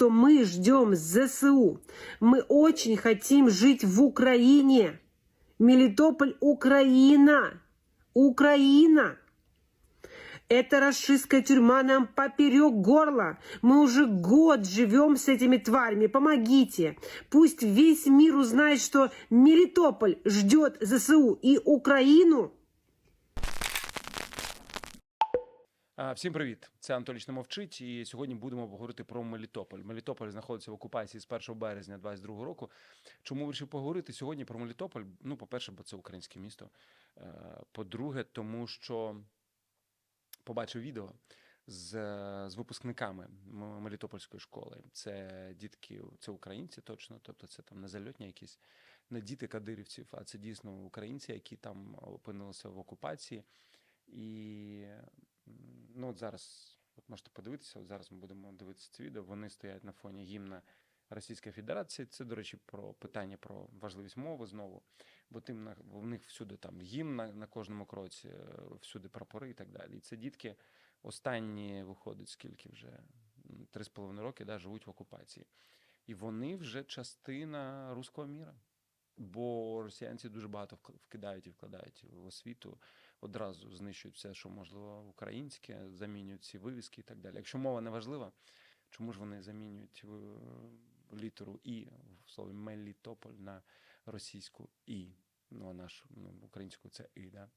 что мы ждем ЗСУ. Мы очень хотим жить в Украине. Мелитополь – Украина. Украина. Эта расшистская тюрьма нам поперек горла. Мы уже год живем с этими тварями. Помогите. Пусть весь мир узнает, что Мелитополь ждет ЗСУ и Украину. Всім привіт! Це Анатолій не мовчить. І сьогодні будемо говорити про Мелітополь. Мелітополь знаходиться в окупації з 1 березня 2022 року. Чому вирішив поговорити сьогодні про Мелітополь? Ну, по-перше, бо це українське місто. Е, По-друге, тому що побачив відео з, з випускниками Мелітопольської школи. Це дітки, це українці точно, тобто це там не зальотні якісь, не діти кадирівців, а це дійсно українці, які там опинилися в окупації. І ну, от зараз, от можете подивитися, от зараз ми будемо дивитися це відео. Вони стоять на фоні гімна Російської Федерації. Це, до речі, про питання про важливість мови знову. Бо тим на в них всюди там гімн на, на кожному кроці, е, всюди прапори і так далі. І це дітки останні виходить, скільки вже три з половиною роки да, живуть в окупації. І вони вже частина руського міра. Бо росіянці дуже багато вк- вкидають і вкладають в освіту, одразу знищують все, що можливо українське, замінюють ці вивіски і так далі. Якщо мова не важлива, чому ж вони замінюють в- літеру І в слові Мелітополь на російську І, ну а нашу ну, українську це І, да?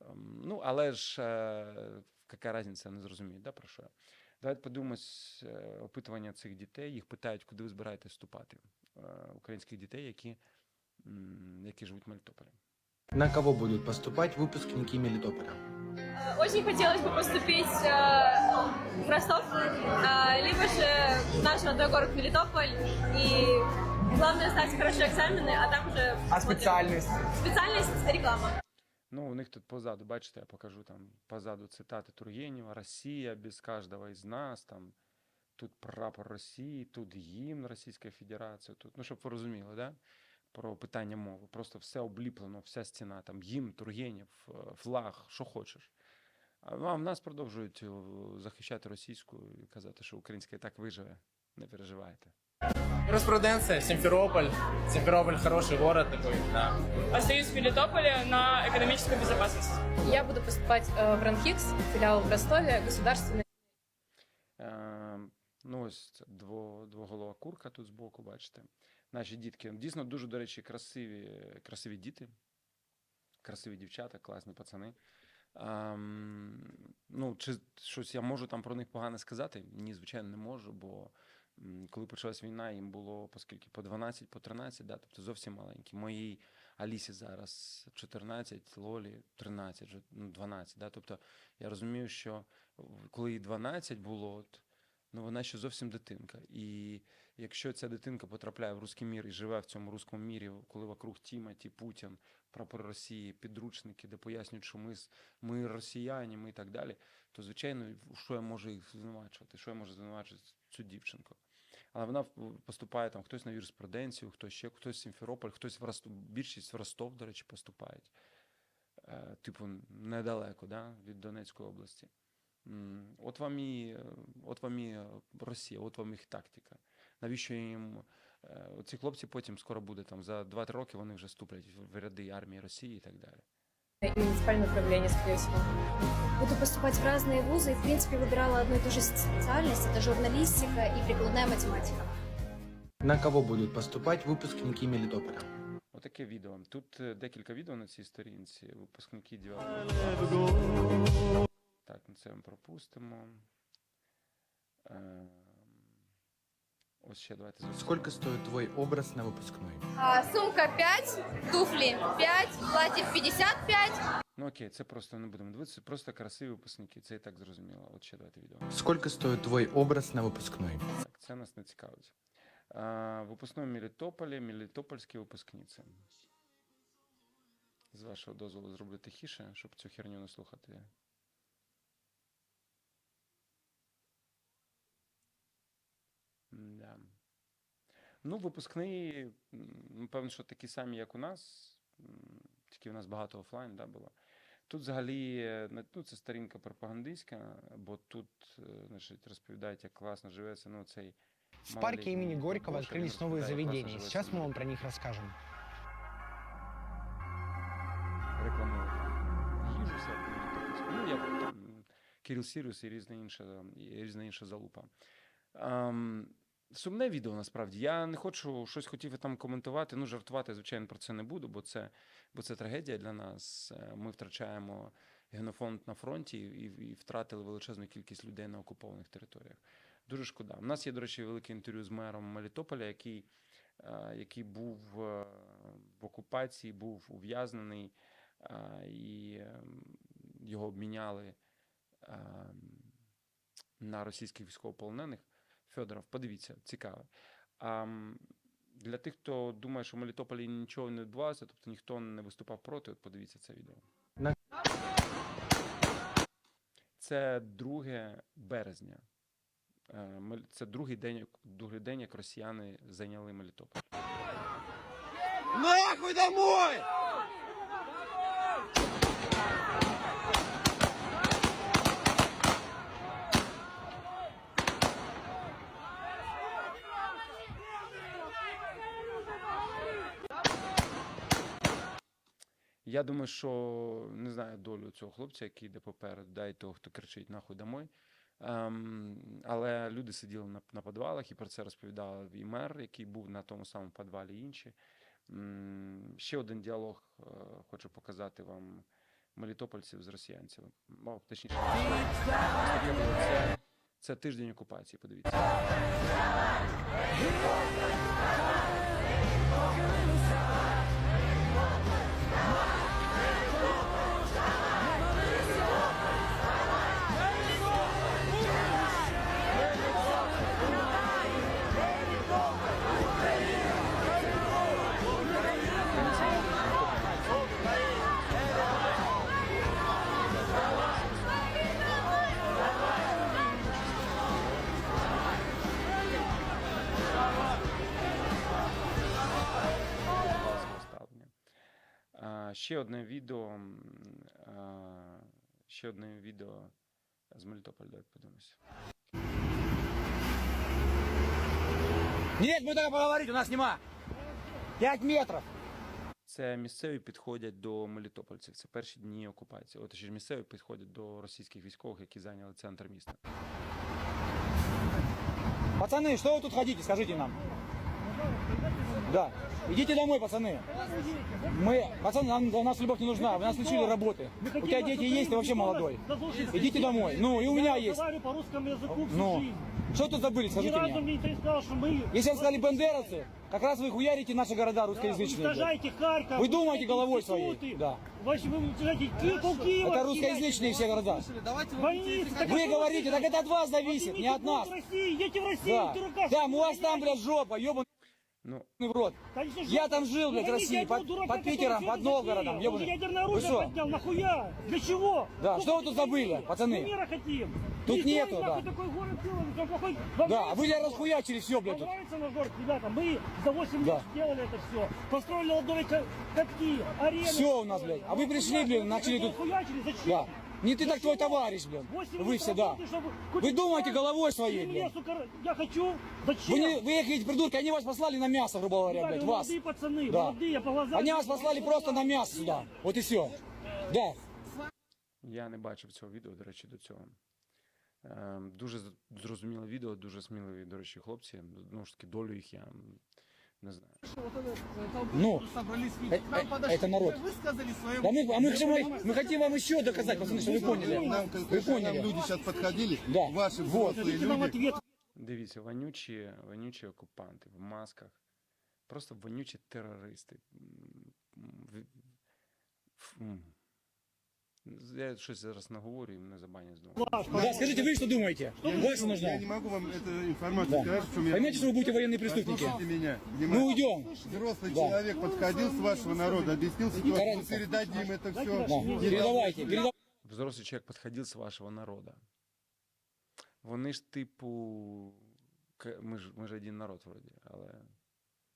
Ем, Ну, але ж е, яка різниця, не зрозуміють, да, про що. Давайте подивимось е, опитування цих дітей. Їх питають, куди ви збираєтесь вступати. Е, Українських дітей, які, які живуть в Мелітополі. На кого будут поступать выпускники Мелитополя? Очень хотелось бы поступить э, в Ростов, э, либо же в наш родной город Мелитополь. И главное сдать хорошие экзамены, а там уже... А смотрим. спеціальність? Специальность реклама. Ну, у них тут позаду, бачите, я покажу там позаду цитати Тургенєва Росія без кожного із нас, там тут прапор Росії, тут гімн Російської Федерації, тут, ну, щоб ви розуміли, да? про питання мови. Просто все обліплено, вся стіна, там гімн, Тургенєв, е, флаг, що хочеш. А ну, а в нас продовжують е, захищати російську і казати, що українська і так виживе. Не переживайте. Юриспруденция, Симферополь. Симферополь хороший город такой, да. Остаюсь в Мелитополе на экономическую безопасность. Я буду поступать э, в РАНХИКС, филиал в Ростове, государственный. Е, ну, ось це дво, двоголова курка тут збоку, бачите. Наші дітки. Дійсно, дуже, до речі, красиві, красиві діти, красиві дівчата, класні пацани. Ем, ну, чи щось я можу там про них погано сказати? Ні, звичайно, не можу, бо коли почалась війна, їм було по скільки? По 12, по 13, да? тобто зовсім маленькі. Моїй Алісі зараз 14, Лолі 13, ну, 12. Да? Тобто я розумію, що коли їй 12 було, от, ну вона ще зовсім дитинка. І якщо ця дитинка потрапляє в руський мір і живе в цьому руському мірі, коли вокруг Тімоті, Путін, прапор Росії, підручники, де пояснюють, що ми, ми росіяни, ми і так далі, то звичайно, що я можу їх звинувачувати? Що я можу звинувачувати цю дівчинку? Але вона поступає там хтось на юриспруденцію, хтось ще, хтось в Сімферополь, хтось в Ростов, більшість в Ростов, до речі, поступають. Е, типу, недалеко, да, від Донецької області. М, От вам і, е, от вам і е, Росія, от вам їх тактика. Навіщо їм е, ці хлопці потім скоро буде там за 2-3 роки вони вже вступлять в в ряди армії Росії і так далі. И муниципальное управление, скорее всего. Буду поступать в разные вузы и, в принципе, выбирала одну и ту же специальность. Это журналистика и прикладная математика. На кого будут поступать выпускники Мелитополя? Отаке відео. Тут е, декілька відео на цій сторінці. Випускники 9 Це ми пропустимо. Ем, Ось ще давайте. Сколько стоит твой образ на выпускной? А, сумка 5, туфли 5, платье 55. Ну окей, це просто не будемо дивитися, просто красиві випускники, це і так зрозуміло. От ще давайте відео. Сколько стоит твой образ на выпускной? Так, це нас не цікавить. А, випускной в Мелітополі, мелітопольські випускниці. З вашого дозволу зроблю тихіше, щоб цю херню не слухати. Да. Ну, випускний, м, напевно, що такі самі, як у нас, м, тільки у нас багато офлайн да, було. Тут взагалі е, не- ну, це сторінка пропагандистська, бо тут е, значить, розповідають, як класно живеться. Ну, цей В парке имени малолетние Горького Гоша, открылись він новые розповідає, як заведения. класно Сейчас живе мы вам про них расскажем. рекламують їжу всяку. тобто, Ну, як там Кирил Сіріус і різна інша, і різна інша залупа. Ам, сумне відео насправді. Я не хочу щось хотів там коментувати. Ну, жартувати, звичайно, про це не буду, бо це, бо це трагедія для нас. Е, Ми втрачаємо генофонд на фронті і, і втратили величезну кількість людей на окупованих територіях. Дуже шкода. У нас є, до речі, велике інтерв'ю з мером Мелітополя, який, е, який був е, в окупації, був ув'язнений, і його обміняли на російських військовополонених. Федоров, подивіться, цікаве. А для тих, хто думає, що в Мелітополі нічого не відбувалося, тобто ніхто не виступав проти, от подивіться це відео. Це 2 березня. Е, Це другий день, як- другий день, як росіяни зайняли Мелітополь. Нахуй домой! Я думаю, що не знаю долю цього хлопця, який йде попереду, да, і того, хто кричить нахуй домой. Ем, але люди сиділи на, на підвалах і про це розповідав і мер, який був на тому самому підвалі, інші. М, ще один діалог е, хочу показати вам мелітопольців з росіянцями. О, точніше, це, це тиждень окупації, подивіться. ще одне відео. м, А, ще одне відео з Мелітополя. Давайте подивимося. Нет, мы только поговорить, у нас нема. Пять метров. Це місцеві підходять до мелітопольців. Це перші дні окупації. От ж місцеві підходять до російських військових, які зайняли центр міста. Пацаны, что вы тут хотите, скажите нам. Да. Идите домой, пацаны. Мы, пацаны, нам, нам наша любовь не нужна. Вы нас лишили работы. У тебя дети есть, ты вообще молодой. Идите домой. Ну, и у меня есть. по русскому языку всю Ну, жизнь. что тут забыли, Ни скажите разу мне. мне не сказал, что мы... Если вам сказали бандеровцы, как раз вы хуярите наши города русскоязычные. блядь. уничтожаете Харьков. Вы думаете головой своей, да. Вообще вы уничтожаете Ки- пол Киева. Это русскоязычные все города. Больницы. Вы говорите, так это от вас зависит, не от нас. России, едете в Россию, Да. Там, у вас там, блядь, жопа, ебаный Ну, в рот. Конечно, Я там жил, блядь, в России, под- под Питером, под Новгородом. Он ебаный. ядерное оружие поднял, нахуя? Для чего? Да, что вы тут забыли, пацаны? Мы мира хотим. Тут нету, да. такой город делали, там плохой- Да, а вы, блядь, расхуячили все, блядь, Вам тут. нравится наш город, ребята? Мы за 8 Да. лет сделали это все. Построили ладовые ка- катки, арены. Все у нас, блядь. А вы пришли, блин, начали тут... Зачем? Да. Не ты так твой товарищ, блин. Восемь Вы лет все, да. работы, чтобы Вы купить думаете танк, головой своей, земле, блин. сука, Я хочу. Зачем? Вы, не, вы эти придурки, они вас послали на мясо, грубо говоря, Ребята, блядь, вы вас. молодые пацаны, Да. молодые, по глазам. Они вас послали просто на мясо сюда. Вот и все. Да. Я не бачив цього відео, до речі, до цього. Ем, Дуже з- зрозуміле відео, дуже сміливі, до речі, хлопці. Ну ж таки, долю їх я м, не знаю. Ну, э- э- это народ. Да мы, а мы, хотим, мы хотим вам еще доказать, пацаны, что вы поняли. Вы поняли. люди сейчас подходили, Да. ваши Вот. взрослые Дайте нам люди, ответ. Дивіться, вонючі, вонючі окупанти в масках. Просто вонючі терористи. М, м, в- ф- м. Я щось зараз наговорю і мене забанять знову. Да, скажите, вы что думаете? Ваша я нужна. не могу вам эту информацию Да. сказать, что я... Поймете, что вы будете военные преступники? Послушайте меня, Мы внимательно. уйдем. Взрослый Да. человек подходил с вашего народа, объяснил ситуацию, мы разница? передадим это все. Да. Передавайте, передавайте. Взрослий чоловік підходив з вашого народу. Вони ж, типу, к- ми ж, ми ж один народ вроді, але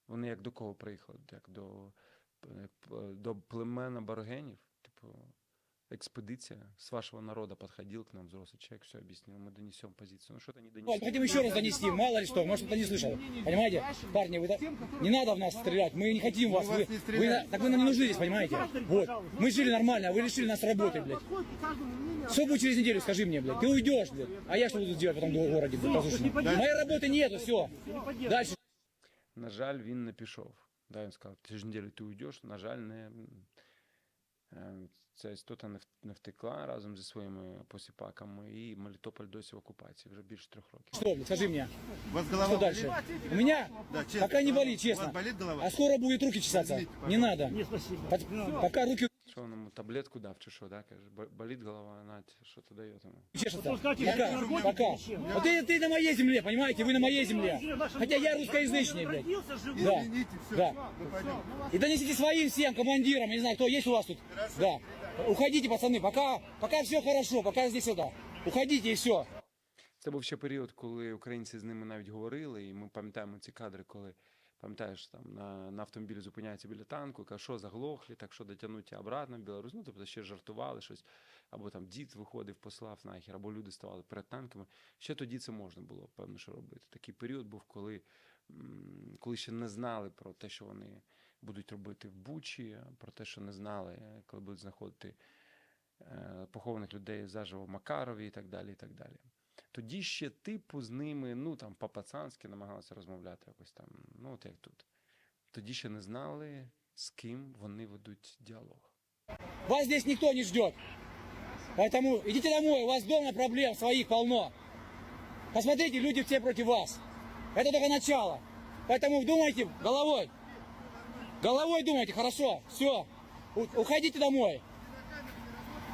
вони як до кого приїхали? Як до, як п- до племена Баргенів? Типу, экспедиция с вашего народа подходил к нам, взрослый человек, все объяснил, мы донесем позицию. Ну что-то не Вот, донесли. хотим еще раз донести, мало ли что, может кто не слышал. Понимаете? Парни, вы так- не надо в нас стрелять, мы не хотим вас. вас Вы, не вы стреляем. на- так вы нам не нужны здесь, понимаете? Вот. Мы жили нормально, а вы лишили нас работы, блядь. Что будет через неделю, скажи мне, блядь? Ты уйдешь, блядь. А я что буду делать потом в городе, блядь, послушно? Моей работы нету, все. Дальше. На жаль, він не пішов. Да, він сказав, через неділю ти уйдеш. На жаль, не, е, ця істота не, втекла разом зі своїми посіпаками, і Мелітополь досі в окупації вже більше трьох років. Что, скажи мені, У вас голова що далі? У меня Да, не болит, чесно. честно. болит голова? А скоро будет руки чесаться. Не. Пот- Пока руки Що він йому таблетку дав, чи що, да? Каже, «Бо- болить голова, Надь, що ти дає йому? чешутся. Что скажете, Пока, наркотики пока. или чем? Вот ты, ты на моей земле, понимаете, вы на моей земле. Хотя я русскоязычный, блядь. Родился живой. Да. Извините, все, Да. мы пойдем. И донесите своим всем командирам, я не знаю, кто есть у вас тут. Да. Уходите, пацаны, пока, пока все хорошо, пока здесь это. Уходите и все. Це був ще період, коли українці з ними навіть говорили, і ми пам'ятаємо ці кадри, коли пам'ятаєш, там на, на автомобілі зупиняється біля танку, каже, що заглохлі, так що дотягнути обратно в Білорусь. Ну, тобто ще жартували щось, або там дід виходив, послав нахер, або люди ставали перед танками. Ще тоді це можна було, певно, що робити. Такий період був, коли, коли ще не знали про те, що вони будуть робити в Бучі, про те, що не знали, коли будуть знаходити е, похованих людей заживо в Макарові і так далі. і так далі. Тоді ще типу з ними, ну там по-пацанськи намагалися розмовляти якось там, ну от як тут. Тоді ще не знали, з ким вони ведуть діалог. Вас здесь никто не ждет. Поэтому идите домой, у вас дома проблем своих полно. Посмотрите, люди все против вас. Это только начало. Поэтому думайте головой. Головой думайте, хорошо, все. Уходите домой.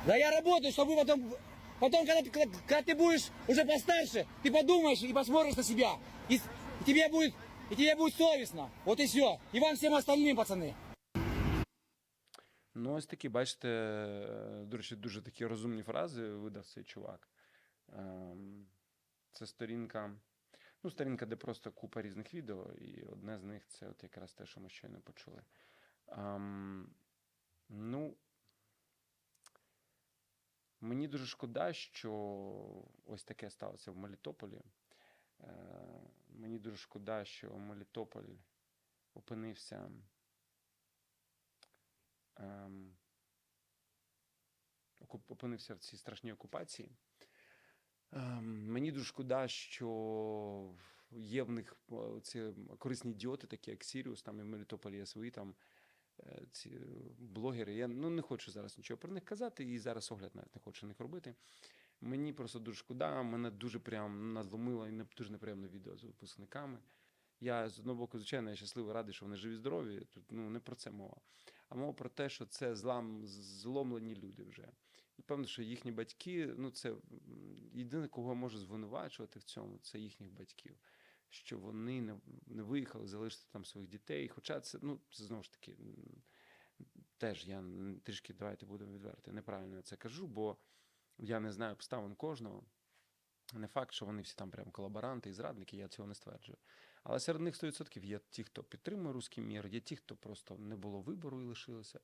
Да я работаю, чтобы потом, потом когда, ты, когда, когда ты будешь уже постарше, ты подумаешь и посмотришь на себя. И, с- и тебе будет, и тебе будет совестно. Вот и все. И вам всем остальным, пацаны. Ну, ось такі, бачите, е, до речі, дуже такі розумні фрази видав цей чувак. Ем, Це сторінка, ну, сторінка, де просто купа різних відео, і одне з них це от якраз те, що ми щойно почули. Ем, Ну, мені дуже шкода, що ось таке сталося в Мелітополі. Е, Мені дуже шкода, що Мелітополь опинився. ем, опинився в цій страшній окупації. Ем, Мені дуже шкода, що є в них ці корисні ідіоти, такі як Сіріус, там і в Мелітополі є свої там е, ці блогери. Я ну, не хочу зараз нічого про них казати, і зараз огляд навіть не хочу них робити. Мені просто дуже шкода, мене дуже прям надломило і дуже неприємне відео з випускниками. Я з одного боку, звичайно, я щасливий радий, що вони живі здорові. Тут ну не про це мова. А мова про те, що це злам, зломлені люди вже. І певно, що їхні батьки, ну це єдине, кого я можу звинувачувати в цьому, це їхніх батьків. Що вони не, не виїхали залишити там своїх дітей. Хоча це, ну, це знову ж таки, теж я трішки, давайте будемо відверти, неправильно я це кажу, бо я не знаю обставин кожного. Не факт, що вони всі там прям колаборанти і зрадники, я цього не стверджую. Але серед них 100% є ті, хто підтримує руський мір, є ті, хто просто не було вибору і лишилося,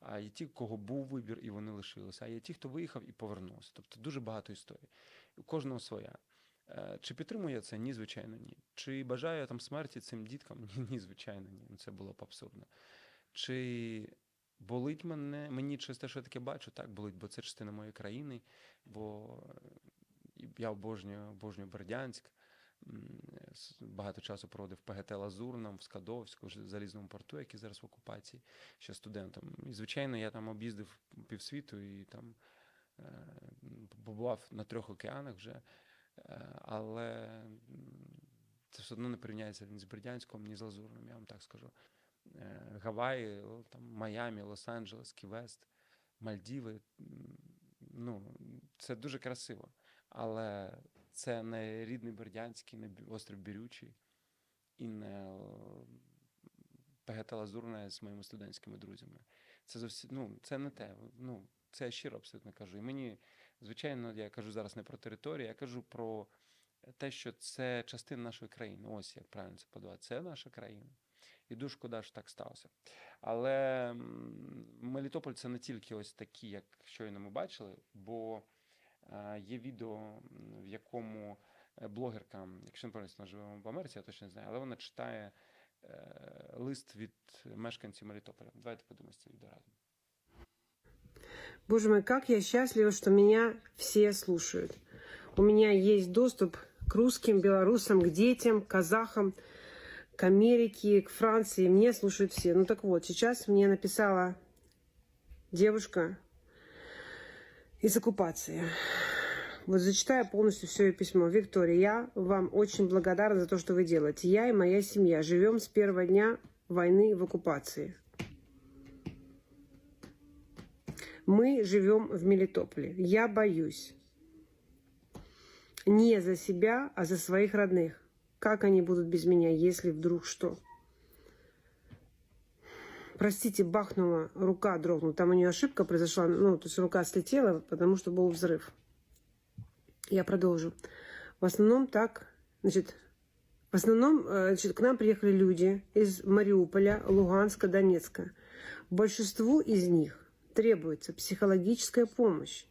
а є ті, кого був вибір і вони лишилися, а є ті, хто виїхав і повернувся. Тобто дуже багато історій. У кожного своя. Е, Чи підтримує це? Ні, звичайно, ні. Чи бажаю я там смерті цим діткам? Ні, ні, звичайно, ні. Ну, Це було б абсурдно. Чи болить мене, мені через те, що я таке бачу? Так, болить, бо це частина моєї країни, бо е, я обожнюю, обожнюю Бердянськ. Багато часу проводив ПГТ Лазурном, в Скадовську, в Залізному порту, який зараз в окупації, ще студентом. І, звичайно, я там об'їздив півсвіту і там е, побував на трьох океанах вже. Е, Але це все одно не порівняється ні з Бердянськом, ні з Лазурним, я вам так скажу. Е, Гаваї, там, Майамі, Лос-Анджелес, Ківест, Мальдіви. Ну, це дуже красиво. Але це не рідний Бердянський, не острів Бірючий і не о, ПГТ Лазурне з моїми студентськими друзями. Це зовсім ну, це не те. Ну, це я щиро абсолютно кажу. І мені, звичайно, я кажу зараз не про територію, я кажу про те, що це частина нашої країни. Ось як правильно це подавати. Це наша країна. І дуже шкода, що так сталося. Але Мелітополь це не тільки ось такі, як щойно ми бачили, бо е, є відео, в якому е, блогерка, якщо не пам'ятаю, вона живе в Америці, я точно не знаю, але вона читає е, лист від мешканців Мелітополя. Давайте подивимося це відео разом. Боже мой, как я счастлива, что меня все слушают. У меня есть доступ к русским, белорусам, к детям, к казахам, к Америке, к Франции. Меня слушают все. Ну так вот, сейчас мне написала девушка из оккупации. Вот зачитаю полностью все ее письмо. Виктория, я вам очень благодарна за то, что вы делаете. Я и моя семья живем с первого дня войны в оккупации. Мы живем в Мелитополе. Я боюсь. Не за себя, а за своих родных. Как они будут без меня, если вдруг что? Простите, бахнула, рука дрогнула. Там у нее ошибка произошла. Ну, то есть рука слетела, потому что был взрыв. Я продолжу. В основном так, значит, в основном э, значит, к нам приехали люди из Мариуполя, Луганска, Донецка. Большинству из них требуется психологическая помощь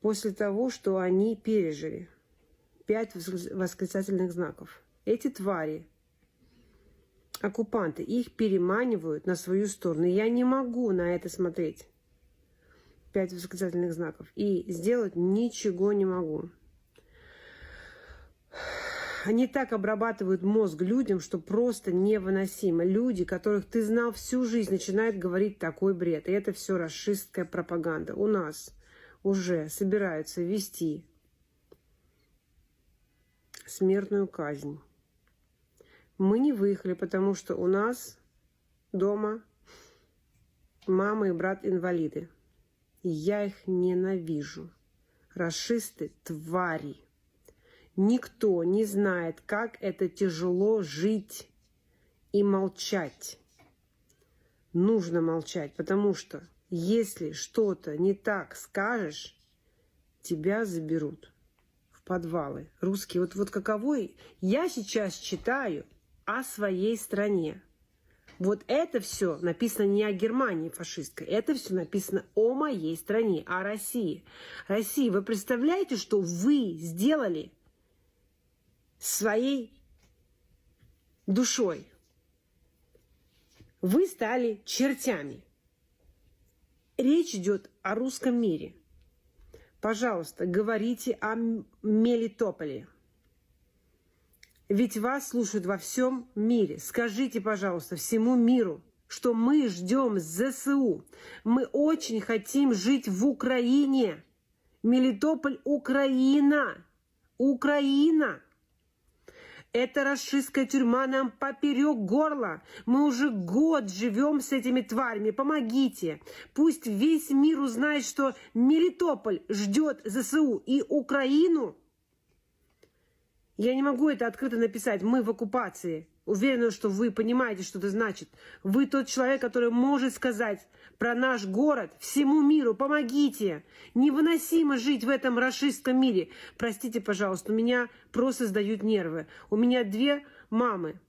после того, что они пережили. Пять восклицательных знаков. Эти твари, оккупанты, их переманивают на свою сторону. Я не могу на это смотреть. Пять восклицательных знаков. И сделать ничего не могу. Они так обрабатывают мозг людям, что просто невыносимо. Люди, которых ты знал всю жизнь, начинают говорить такой бред. И это все расистская пропаганда. У нас уже собираются ввести смертную казнь. Мы не выехали, потому что у нас дома мама и брат инвалиды. Я их ненавижу. Расисты – твари. Никто не знает, как это тяжело жить и молчать. Нужно молчать, потому что если что-то не так скажешь, тебя заберут в подвалы. Русские, вот, вот каковой я сейчас читаю о своей стране. Вот это все написано не о Германии фашистской, это все написано о моей стране, о России. Россия, вы представляете, что вы сделали своей душой? Вы стали чертями. Речь идет о русском мире. Пожалуйста, говорите о Мелитополе. Ведь вас слушают во всем мире. Скажите, пожалуйста, всему миру, что мы ждем ЗСУ. Мы очень хотим жить в Украине. Мелитополь – Украина. Украина. Это расистская тюрьма нам поперек горла. Мы уже год живем с этими тварями. Помогите. Пусть весь мир узнает, что Мелитополь ждет ЗСУ и Украину. Я не могу это открыто написать. Мы в оккупации. Уверена, что вы понимаете, что это значит. Вы тот человек, который может сказать про наш город всему миру. Помогите. Невыносимо жить в этом расистском мире. Простите, пожалуйста, у меня просто сдают нервы. У меня две мамы.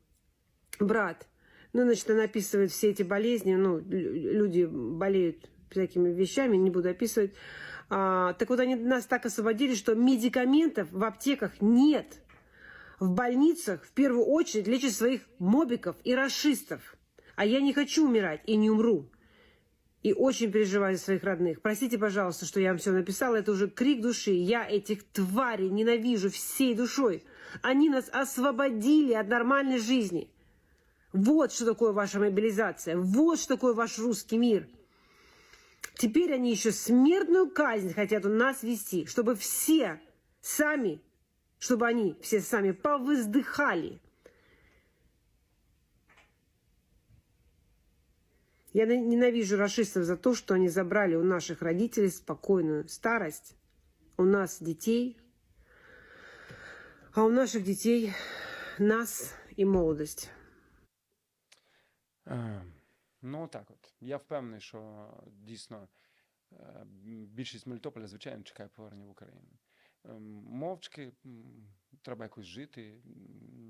Брат. Ну, значит, она описывает все эти болезни. Ну, лю- люди болеют всякими вещами, не буду описывать. А, так вот, они нас так освободили, что медикаментов в аптеках нет в больницах в первую очередь лечат своих мобиков и расистов. А я не хочу умирать и не умру. И очень переживаю за своих родных. Простите, пожалуйста, что я вам все написала. Это уже крик души. Я этих тварей ненавижу всей душой. Они нас освободили от нормальной жизни. Вот что такое ваша мобилизация. Вот что такое ваш русский мир. Теперь они еще смертную казнь хотят у нас вести, чтобы все сами чтобы они все сами повыздыхали. Я на- ненавижу расистов за то, что они забрали у наших родителей спокойную старость, у нас детей, а у наших детей нас и молодость. Е, Ну, так от. Я впевнений, що дійсно е, більшість Мелітополя, звичайно, чекає повернення в Україну. Ем, Мовчки треба якось жити,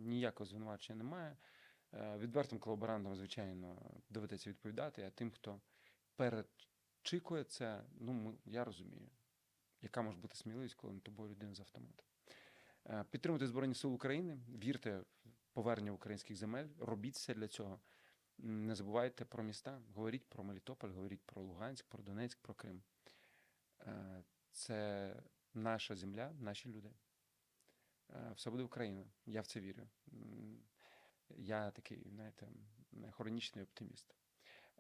ніякого звинувачення немає. Е, Відвертим колаборантам, звичайно, доведеться відповідати, а тим, хто перечікує це, ну, я розумію, яка може бути сміливість, коли над тобою людина з автоматом. Е, Підтримуйте Збройні Сили України, вірте в повернення українських земель, робіть все для цього. Не забувайте про міста, говоріть про Мелітополь, говоріть про Луганськ, про Донецьк, про Крим. Е, Це наша земля, наші люди. Е, Все буде Україна. Я в це вірю. Я такий, знаєте, хронічний оптиміст.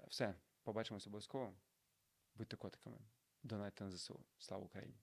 Все, побачимося обов'язково. Будьте котиками. Донайте на ЗСУ. Слава Україні!